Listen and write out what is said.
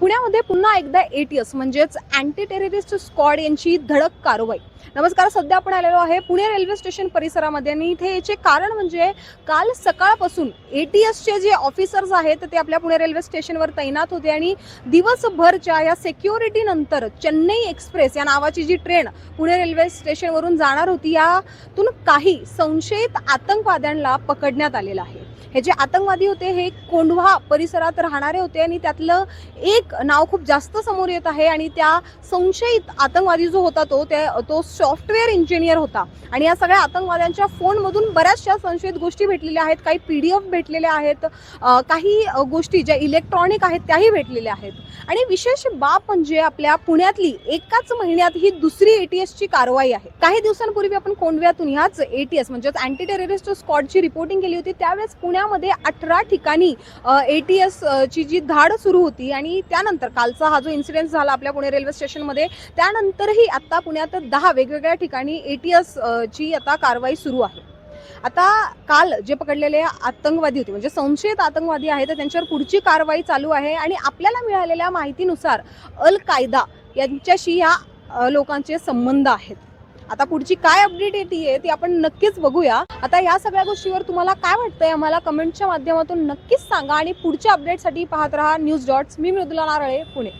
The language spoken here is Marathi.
पुण्यामध्ये पुन्हा एकदा एटीएस म्हणजेच अँटी टेररिस्ट स्क्वॉड यांची धडक कारवाई. नमस्कार सध्या आपण आलेलो आहे पुणे रेल्वे स्टेशन परिसरामध्ये आणि इथे याचे कारण म्हणजे काल सकाळपासून एटीएसचे जे ऑफिसर्स आहेत ते आपल्या पुणे रेल्वे स्टेशनवर तैनात होते आणि दिवसभरच्या या सेक्युरिटी नंतर चेन्नई एक्सप्रेस या नावाची जी ट्रेन पुणे रेल्वे स्टेशनवरून जाणार होती यातून काही संशयित आतंकवाद्यांना पकडण्यात आलेलं आहे. हे जे आतंकवादी होते हे कोंढवा परिसरात राहणारे होते आणि त्यातलं एक नाव खूप जास्त समोर येत आहे आणि त्या संशयित आतंकवादी जो होता तो त्या तो सॉफ्टवेअर इंजिनियर होता. आणि या सगळ्या आतंकवाद्यांच्या फोनमधून बऱ्याचशा संशयित गोष्टी भेटलेल्या आहेत काही पी डी एफ भेटलेल्या आहेत काही गोष्टी ज्या इलेक्ट्रॉनिक आहेत त्याही भेटलेल्या आहेत. आणि विशेष बाब म्हणजे आपल्या पुण्यातली एकाच महिन्यात ही दुसरी एटीएसची कारवाई आहे. काही दिवसांपूर्वी आपण कोंडव्यातून ह्याच एटीएस म्हणजेच अँटी टेररिस्ट स्कॉडची रिपोर्टिंग केली होती. त्यावेळेस पुण्यात पुण्यामध्ये अठरा ठिकाणी ए टी एस ची जी धाड सुरू होती आणि त्यानंतर कालचा हा जो इन्सिडेंट झाला आपल्या पुणे रेल्वे स्टेशनमध्ये त्यानंतरही आता पुण्यात दहा वेगवेगळ्या ठिकाणी ए टी एस ची आता कारवाई सुरू आहे. आता काल जे पकडलेले आतंकवादी होते म्हणजे संशयित आतंकवादी आहेत तर त्यांच्यावर पुढची कारवाई चालू आहे आणि आपल्याला मिळालेल्या माहितीनुसार अल कायदा यांच्याशी या लोकांचे संबंध आहेत. आता पुढची काय अपडेट येते ती आपण नक्कीच बघूया. आता या सगळ्या गोष्टीवर तुम्हाला काय वाटतंय आम्हाला कमेंटच्या माध्यमातून नक्कीच सांगा आणि पुढच्या अपडेटसाठी पाहत राहा न्यूज डॉट्स मी मृदुला नारळे पुणे.